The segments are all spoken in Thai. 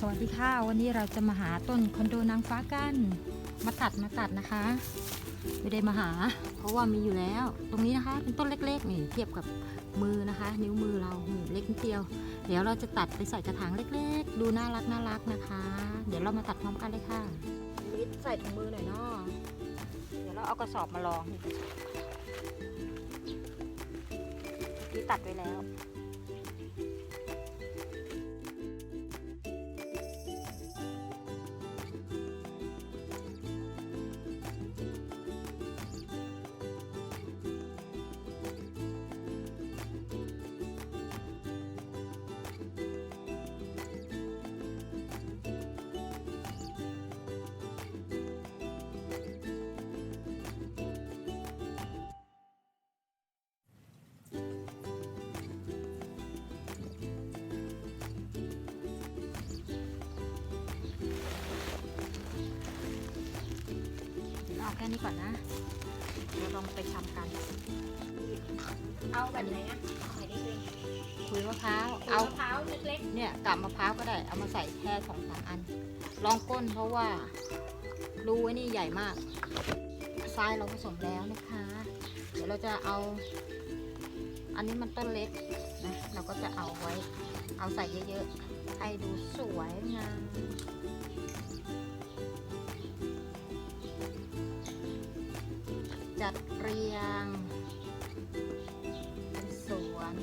สวัสดีค่ะวันนี้เราจะมาหาต้นคอนโดนางฟ้ากัน มาตัดมาตัดนะคะ ไม่ได้มาหา เพราะว่ามีอยู่แล้ว ตรงนี้นะคะเป็นต้นเล็กๆนี่เทียบกับมือนะคะ นิ้วมือเราเล็กนิดเดียว เดี๋ยวเราจะตัดไปใส่กระถางเล็กๆ ดูน่ารักน่ารักนะคะ เดี๋ยวเรามาตัดพร้อมกันเลยค่ะลิดใส่ถุงมือหน่อยเนาะเดี๋ยวเราเอากระสอบมาลองนี่ที่ตัดไว้แล้ว แค่นี้ก่อนนะ เดี๋ยวลองไปทำกัน เอาแบบไหนอะไหนดีเลยคุยมะพร้าวเอาเอา มะพร้าวเล็กเนี่ยกับมะพร้าวก็ได้ เอามาใส่แค่สองสามอัน ลองก้นเพราะว่ารูไอ้นี่ใหญ่มากทรายเราผสมแล้วนะคะ เดี๋ยวเราจะเอา อันนี้มันต้นเล็กนะ เราก็จะเอาไว้ เอาใส่เยอะๆ ให้ดูสวยงาม จัดเรียงเป็นสวน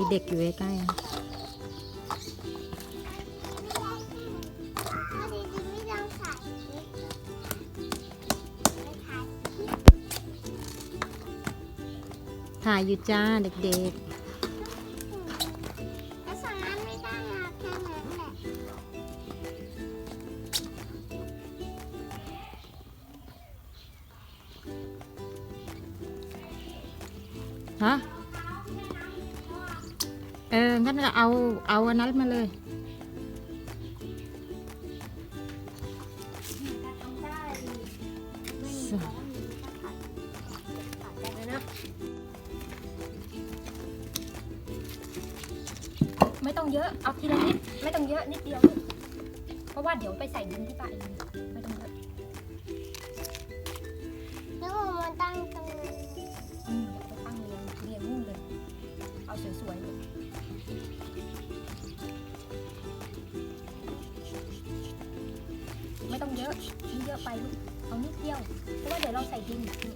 มีเด็กอยู่ใกล้ๆถ่ายอยู่จ้าเด็กแล้วสำนักไม่ได้อะแค่นั้นแหละ ๆ ฮะ เอองั้นก็เอาเอาอันนั้นมาเลยๆถ้าทำได้ไม่มีของมีถ้าขัดขัดได้แล้วนะไม่ต้องเยอะเอาทีละนิดไม่ต้องเยอะนิดเดียวเพราะว่าเดี๋ยวไปใส่ดินที่ป่าเองไม่ต้องเยอะแล้วมันตั้งตรงนี้อืมเดี๋ยวไปตั้งเรียงเรียงนู่นเลยเอาสวยๆเลย ไม่ต้องเยอะนี่เยอะไปลูกเอานิดเดียว เพราะว่าเดี๋ยวเราใส่ดินนี่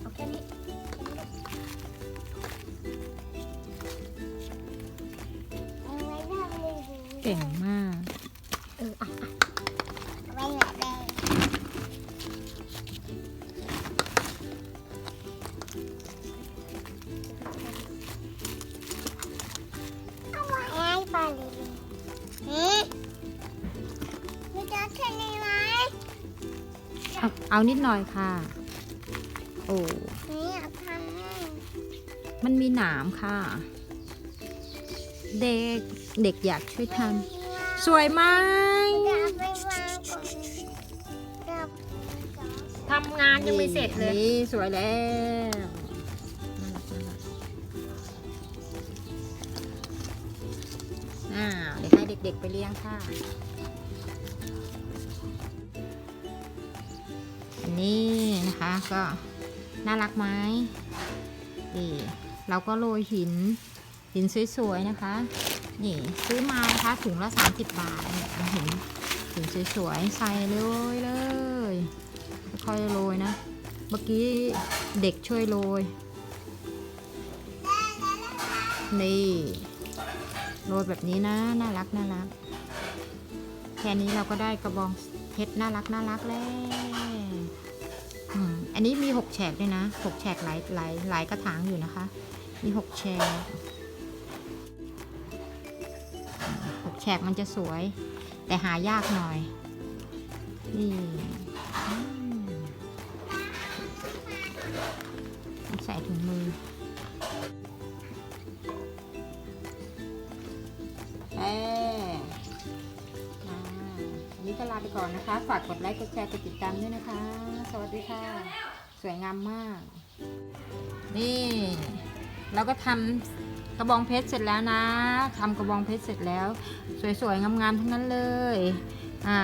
เอาแค่นี้แค่นี้ลูกเอาไว้ทำเลยดีเก่งมาก เอาเอานิดหน่อยค่ะ โอ้ไม่อยากทำให้มันมีหนามค่ะ เด็กเด็กอยากช่วยทำสวยไหมจะเอาไปวางก่อนจะทำงานยังไม่เสร็จเลย นี่สวยแล้วน่ารักน่ารักอ่าเดี๋ยวให้เด็กๆไปเลี้ยงค่ะ นนี้นะคะก็น่ารักไหมนี่เราก็โรยหินหินสวยๆนะคะ นี่ซื้อมานะคะถุงละ 30 บาทเนี่ยเอาหินหินสวยๆใส่เลยเลย ค่อยโรยนะ เมื่อกี้เด็กช่วยโรย นี่โรยแบบนี้นะน่ารักน่ารักแค่นี้เราก็ได้กระบองเพชรน่ารักน่ารักแล้ว นนี้มีหกแฉกด้วยนะหกแฉกหลายหลายหลายกระถางอยู่นะคะ มีหกแฉกหกแฉกมันจะสวย แต่หายากหน่อย นี่ใส่ถุงมือเอ้อ่าอันนี้ก็ ลาไปก่อนนะคะ ฝากกดไลค์ กดแชร์ กดติดตามด้วยนะคะ สวัสดีค่ะ สวยงามมาก นี่ เราก็ทำกระบองเพชรเสร็จแล้วนะทำกระบองเพชรเสร็จแล้ว สวยๆ งามๆ ทั้งนั้นเลย อ่า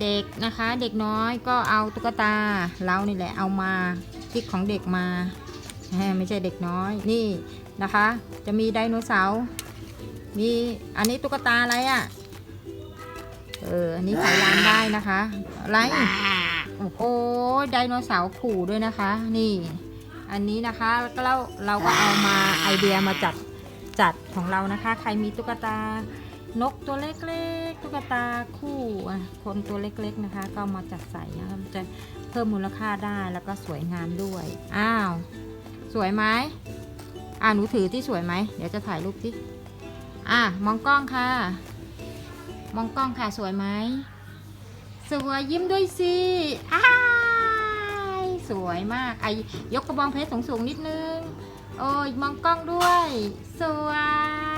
เด็กนะคะ เด็กน้อยก็เอาตุ๊กตา เรานี่แหละ เอามากิ๊กของเด็กมาไม่ใช่เด็กน้อย นี่นะคะ จะมีไดโนเสาร์ มี อันนี้ตุ๊กตาอะไรอะ่ะ เออ อันนี้ใส่ลานได้นะคะอะไรโอ้โหไดโนเสาร์ขู่ด้วยนะคะ นี่ อันนี้นะคะก็เราเราก็เอามาไอเดียมาจัดจัดของเรานะคะ ใครมีตุ๊กตานกตัวเล็กๆ ตุ๊กตาคู่คนตัวเล็กๆนะคะ ก็มาจัดใส่นะคะมันจะเพิ่มมูลค่าได้แล้วก็สวยงามด้วย อ้าว สวยไหมอ่าหนูถือที่สวยไหม เดี๋ยวจะถ่ายรูปที่อะมองกล้องค่ะ มองกล้องค่ะสวยไหมสวยยิ้มด้วยสิอ้ายสวยมากไอยกกระบองเพชรสูงๆนิดนึง โอ้ยมองกล้องด้วย สวย